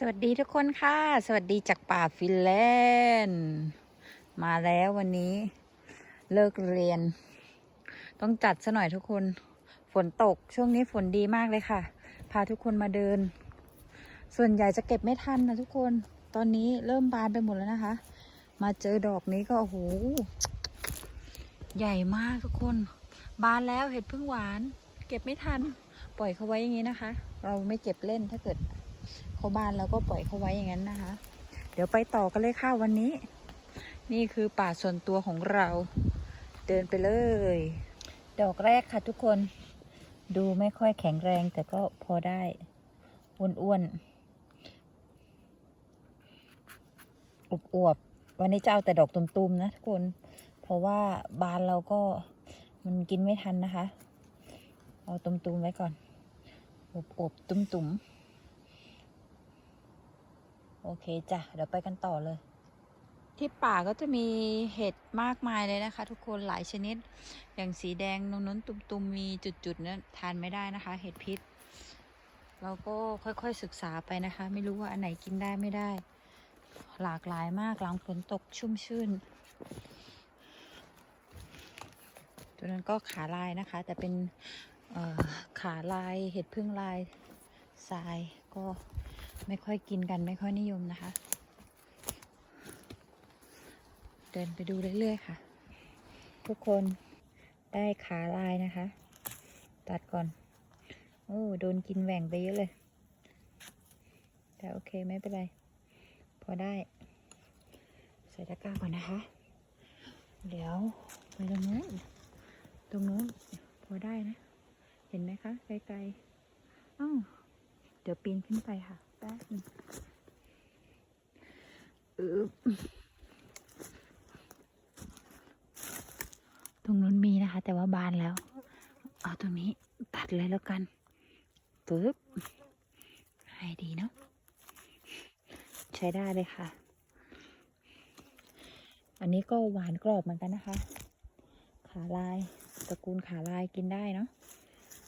สวัสดีทุกคนค่ะ สวัสดีจากป่าฟินแลนด์มาแล้ววันนี้เลิกเรียน ต้องจัดซะหน่อยทุกคน ฝนตกช่วงนี้ฝนดีมากเลยค่ะ พาทุกคนมาเดิน ส่วนใหญ่จะเก็บไม่ทันนะทุกคน ตอนนี้เริ่มบานไปหมดแล้วนะคะ มาเจอดอกนี้ก็โอ้โหใหญ่มากทุกคน บานแล้วเห็ดพึ่งหวาน เก็บไม่ทัน ปล่อยเขาไว้อย่างนี้นะคะ เราไม่เก็บเล่นถ้าเกิดาบานแล้วก็ปล่อยเขาไว้อย่างนั้นนะคะ เดี๋ยวไปต่อกันเลยค่ะวันนี้ นี่คือป่าส่วนตัวของเรา เดินไปเลย ดอกแรกค่ะทุกคน ดูไม่ค่อยแข็งแรงแต่ก็พอได้อ้วนๆอวบๆวันนี้จะเอาแต่ดอกตุ่มๆนะทุกคน เพราะว่าบานเราก็มันกินไม่ทันนะคะ เอาตุ่มๆไว้ก่อนอบๆตุ่มๆ โอเคจ้ะ เดี๋ยวไปกันต่อเลย ที่ป่าก็จะมีเห็ดมากมายเลยนะคะ ทุกคนหลายชนิด อย่างสีแดงนนน้นตุ่มๆมีจุดๆนั้นทานไม่ได้นะคะ เห็ดพิษ เราก็ค่อยๆศึกษาไปนะคะ ไม่รู้ว่าอันไหนกินได้ไม่ได้ หลากหลายมากหลังฝนตกชุ่มชื่นตัวนั้นก็ขาลายนะคะ แต่เป็นขาลายเห็ดพึ่งลายทรายก็ ไม่ค่อยกินกันไม่ค่อยนิยมนะคะ เดินไปดูเรื่อยๆค่ะ ทุกคนได้ขาลายนะคะ ตัดก่อน โอ้โดนกินแหว่งไปเยอะเลย แต่โอเคไม่เป็นไร พอได้ ใส่ตะกร้าก่อนนะคะ เดี๋ยวไปตรงนู้นตรงนู้นพอได้นะ เห็นไหมคะไกลๆอ้าวเดี๋ยวปีนขึ้นไปค่ะ ป๊บนึงตรงนู้นมีนะคะ แต่ว่าบานแล้ว เอาตรงนี้ตัดเลยแล้วกันปึ๊บให้ดีเนาะใช้ได้เลยค่ะ อันนี้ก็หวานกรอบเหมือนกันนะคะ ขาลายตระกูลขาลายกินได้เนาะ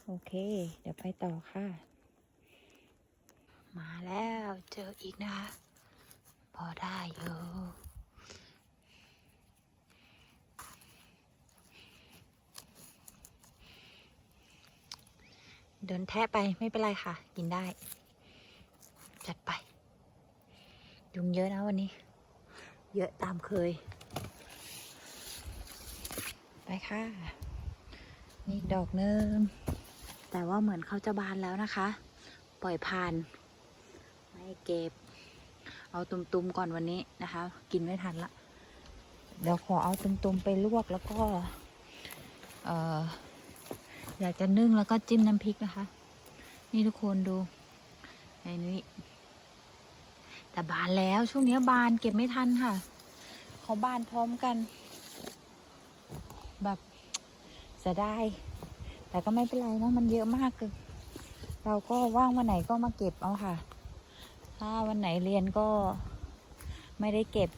โอเค เดี๋ยวไปต่อค่ะ มาแล้วเจออีกนะ พอได้อยู่เดินแทะไปไม่เป็นไรค่ะ กินได้ จัดไป ยุงเยอะนะวันนี้ เยอะตามเคย ไปค่ะ นี่ดอกหนึงแต่ว่าเหมือนเขาจะบานแล้วนะคะ ปล่อยผ่าน ไม่เก็บ เอาตุ่มๆก่อนวันนี้นะคะ กินไม่ทันละเดี๋ยวขอเอาตุ่มๆไปลวกแล้วก็เอ่ออยากจะนึ่งแล้วก็จิ้มน้ำพริกนะคะ นี่ทุกคนดูไอ้นี่แต่บานแล้วช่วงนี้บานเก็บไม่ทันค่ะเขาบานพร้อมกัน แบบเสียดายแต่ก็ไม่เป็นไรเนอะมันเยอะมากเลยเราก็ว่างวันไหนก็มาเก็บเอาค่ะ ถ้าวันไหนเรียนก็ไม่ได้เก็บ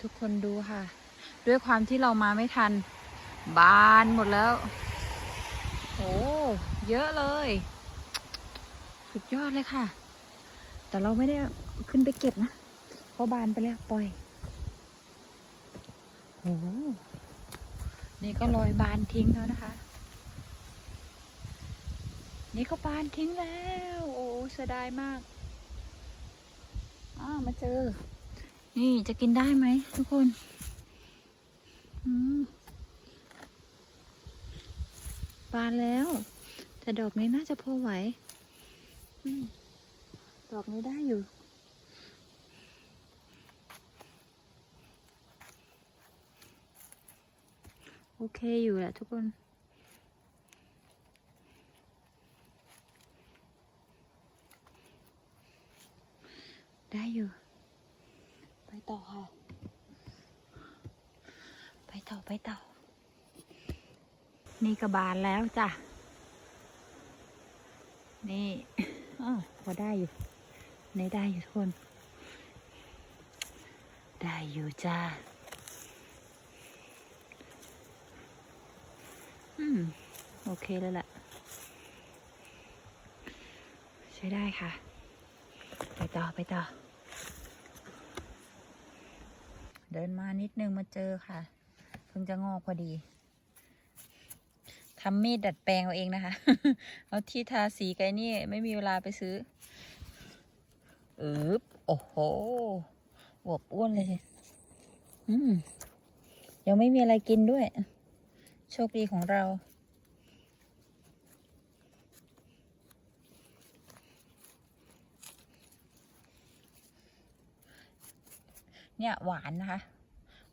ทุกคนดูค่ะ ด้วยความที่เรามาไม่ทัน บานหมดแล้ว โอ้เยอะเลย สุดยอดเลยค่ะ แต่เราไม่ได้ขึ้นไปเก็บนะเพราะบานไปแล้วปล่อยโอ้โหนี่ก็ลอยบานทิ้งแล้วนะคะ นี่ก็บานทิ้งแล้ว เสียดายมากอ้าวมาเจอ นี่จะกินได้ไหมทุกคนอืมบานแล้ว แต่ดอกนี้น่าจะพอไหวอมดอกนี้ได้อยู่โอเคอยู่แหละทุกคน ได้อยู่ ไปต่อค่ะ ไปต่อไปต่อ นี่กระบาลแล้วจ้ะ นี่อ้อพอได้อยู่ในได้อยู่ทุกคน ได้อยู่จ้าอืม โอเคแล้วแหละใช้ได้ค่ะ ไปต่อ ไปต่อ เดินมานิดนึงมาเจอค่ะ เพิ่งจะงอกพอดีทำมีดดัดแปลงเอาเองนะคะ เอาที่ทาสีไกนี่ไม่มีเวลาไปซื้ออืบโอ้โหอวบอ้วนเลยอืมยังไม่มีอะไรกินด้วย โชคดีของเรา เนี่ยหวานนะคะ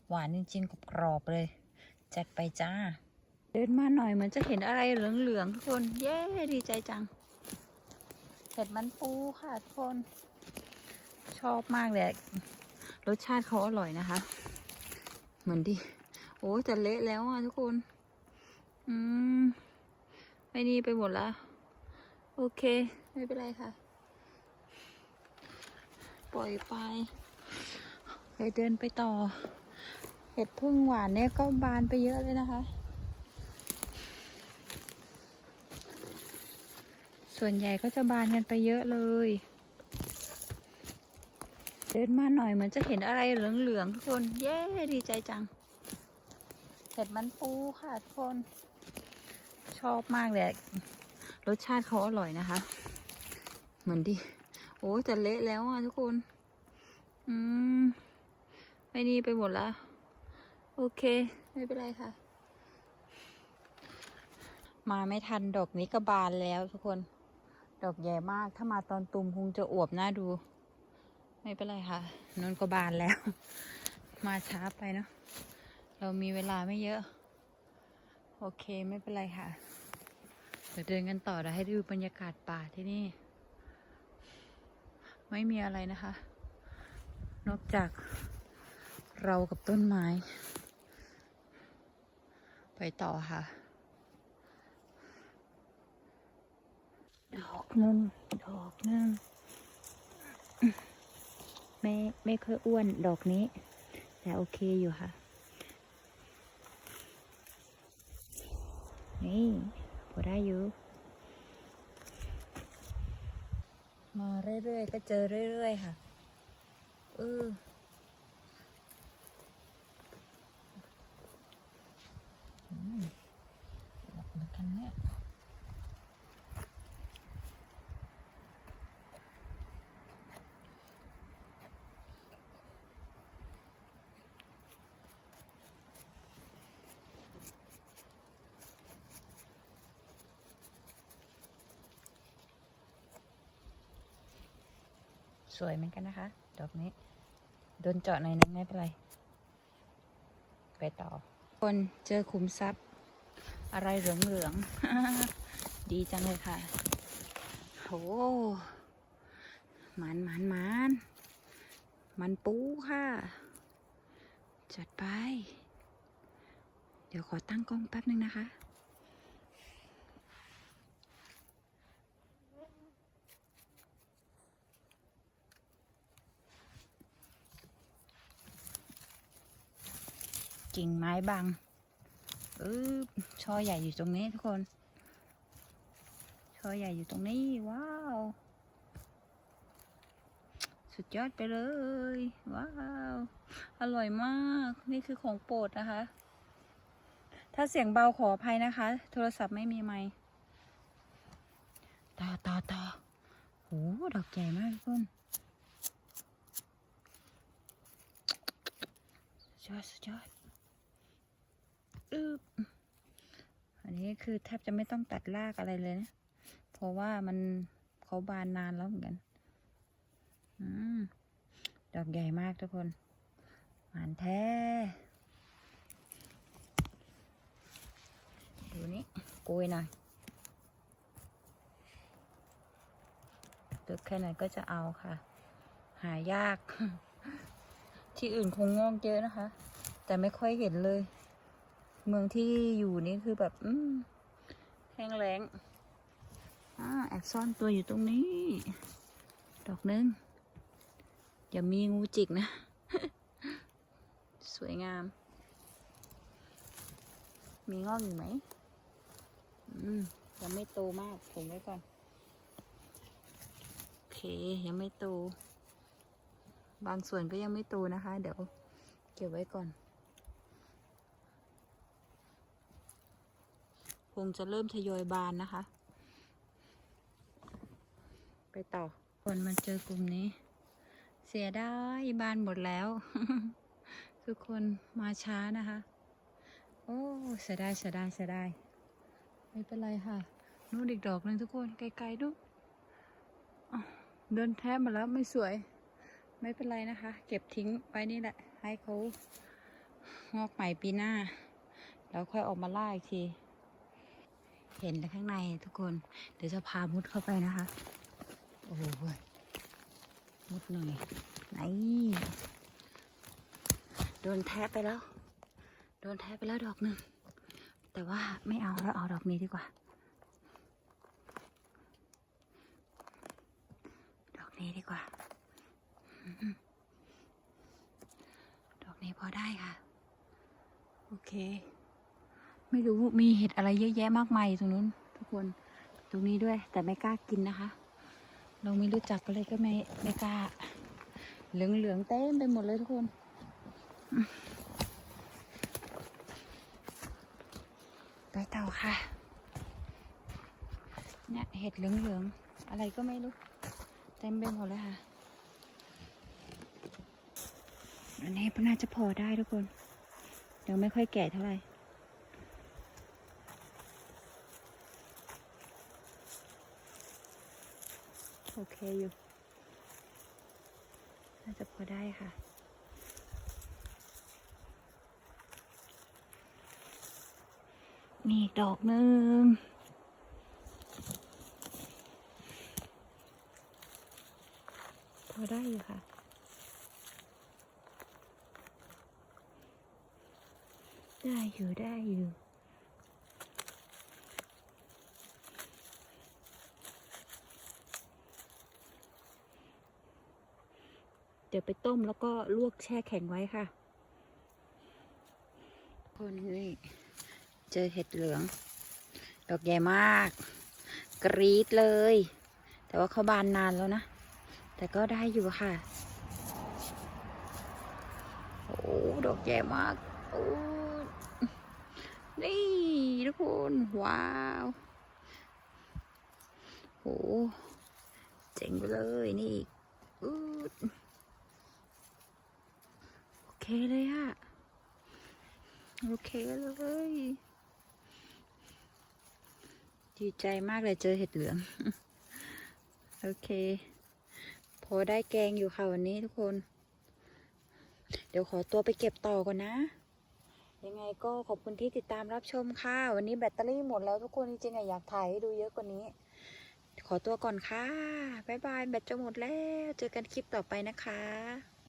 หวานจริงๆกรอบๆเลย จัดไปจ้า เดินมาหน่อยเหมือนจะเห็นอะไรเหลืองๆทุกคน เย้ ดีใจจัง เห็ดมันปูค่ะทุกคน ชอบมากเลยรสชาติเขาอร่อยนะคะ เหมือนที่โอ้จะเละแล้วอะทุกคน อืม ไม่นี่ไปหมดแล้ว โอเค ไม่เป็นไรค่ะ ปล่อยไป ไปเดินไปต่อ เห็ดพึ่งหวานเนี่ยก็บานไปเยอะเลยนะคะ ส่วนใหญ่ก็จะบานกันไปเยอะเลย เดินมาหน่อยเหมือนจะเห็นอะไรเหลืองๆทุกคน เย้ ดีใจจัง เห็ดมันปูค่ะทุกคน ชอบมากเลยรสชาติเขาอร่อยนะคะ เหมือนที่โอ้จะเละแล้วอะทุกคน อืม ไม่นี่ไปหมดแล้ว โอเค ไม่เป็นไรค่ะ มาไม่ทันดอกนี้ก็บานแล้วทุกคน ดอกใหญ่มาก ถ้ามาตอนตุ่มคงจะอวบหน่าดู ไม่เป็นไรค่ะนนก็บานแล้ว มาช้าไปเนาะ เรามีเวลาไม่เยอะ โอเคไม่เป็นไรค่ะ เดี๋ยวเดินกันต่อเดี๋ยวให้ดูบรรยากาศป่าที่นี่ ไม่มีอะไรนะคะ นอกจาก เรากับต้นไม้ ไปต่อค่ะดอกนึงดอกนึงไม่ไม่ค่อยอ้วนดอกนี้ แต่โอเคอยู่ค่ะ นี่พอได้อยู่ มาเรื่อยๆ ก็เจอเรื่อยๆ ค่ะเอออืมหลับเหมือนกันเนี่ย สวยเหมือนกันนะคะ ดอกนี้ โดนเจาะหน่อยนึงไม่เป็นไร ไปต่อ คนเจอขุมทรัพย์ อะไรเหลืองๆ ดีจังเลยค่ะโหมันมันมันมันปูค่ะ จัดไป เดี๋ยวขอตั้งกล้องแป๊บนึงนะคะ กิ่งไม้บังอือช่อใหญ่อยู่ตรงนี้ทุกคน ช่อใหญ่อยู่ตรงนี้ ว้าว สุดยอดไปเลย ว้าว อร่อยมาก นี่คือของโปรดนะคะ ถ้าเสียงเบาขออภัยนะคะ โทรศัพท์ไม่มีไมค์ต่อต่อต่อโหดอกใหญ่มากทุกคนสุดยอดสุดยอด อึบอันนี้คือแทบจะไม่ต้องตัดรากอะไรเลยนะ เพราะว่ามันเขาบานนานแล้วเหมือนกันอดอกใหญ่มากทุกคนหวานแท้ ดูนี่กุยหน่อยตึกแค่ไหนก็จะเอาค่ะ หายาก ที่อื่นคงงอกเยอะนะคะ แต่ไม่ค่อยเห็นเลย เมืองที่อยู่นี่คือแบบ อืมแห้งแล้งอ่าแอบซ่อนตัวอยู่ตรงนี้ ดอกนึงอย่ามีงูจิกนะ สวยงาม มีงอกอยู่ไหมอืมยังไม่โตมากผมไว้ก่อน โอเค ยังไม่โต บางส่วนก็ยังไม่โตนะคะ เดี๋ยว เก็บไว้ก่อน คงจะเริ่มทยอยบานนะคะ ไปต่อคนมาเจอกลุ่มนี้ เสียดายบานหมดแล้ว ทุกคนมาช้านะคะ โอ้เสียดายเสียดายเสียดายไม่เป็นไรค่ะนู่นอีกดอกหนึ่งทุกคนไกลๆดูนเดินแทบมาแล้วไม่สวย ไม่เป็นไรนะคะ เก็บทิ้งไว้นี่แหละ ให้เขางอกใหม่ปีหน้า แล้วค่อยออกมาล่าอีกที เห็นข้างในทุกคน เดี๋ยวจะพามุดเข้าไปนะคะ โอ้โหมุดหน่อยไหนโดนแทะไปแล้ว โดนแทะไปแล้วดอกหนึ่ง แต่ว่าไม่เอาแล้วเอาดอกนี้ดีกว่า ดอกนี้ดีกว่า ดอกนี้พอได้ค่ะ โอเค ไม่รู้มีเห็ดอะไรเยอะแยะมากมายตรงนู้น ทุกคนตรงนี้ด้วย แต่ไม่กล้ากินนะคะ เราไม่รู้จักก็เลยก็ไม่ไม่กล้า เหลืองเหลืองเต็มไปหมดเลยทุกคนไปต่อค่ะ เนี่ยเห็ดเหลืองเหลืองๆอะไรก็ไม่รู้ เต็มไปหมดเลยค่ะอันนี้น่าจะพอได้ทุกคน ยังไม่ค่อยแก่เท่าไหร่ โอเคอยู่ น่าจะพอได้ค่ะ มีดอกหนึ่งพอได้อยู่ค่ะได้อยู่ได้อยู่ ดี๋ยวไปต้มแล้วก็ลวกแช่แข็งไว้ค่ะ คนนี่เจอเห็ดเหลือง ดอกใหญ่มาก กรีดเลย แต่ว่าเขาบานนานแล้วนะ แต่ก็ได้อยู่ค่ะ โอ้ดอกใหญ่มากโอ้นี่ทุกคน ว้าวโอ้เจ๋งไปเลยนี่อีก เคเลยอะโอเคเลยดีใจมากเลยเจอเห็ดเหลือง โอเค พอได้แกงอยู่ค่ะวันนี้ทุกคน เดี๋ยวขอตัวไปเก็บต่อก่อนนะ ยังไงก็ขอบคุณที่ติดตามรับชมค่ะ วันนี้แบตเตอรี่หมดแล้วทุกคนจริงๆอะอยากถ่ายให้ดูเยอะกว่านี้ ขอตัวก่อนค่ะ บ๊ายบายแบตจะหมดแล้ว เจอกันคลิปต่อไปนะคะ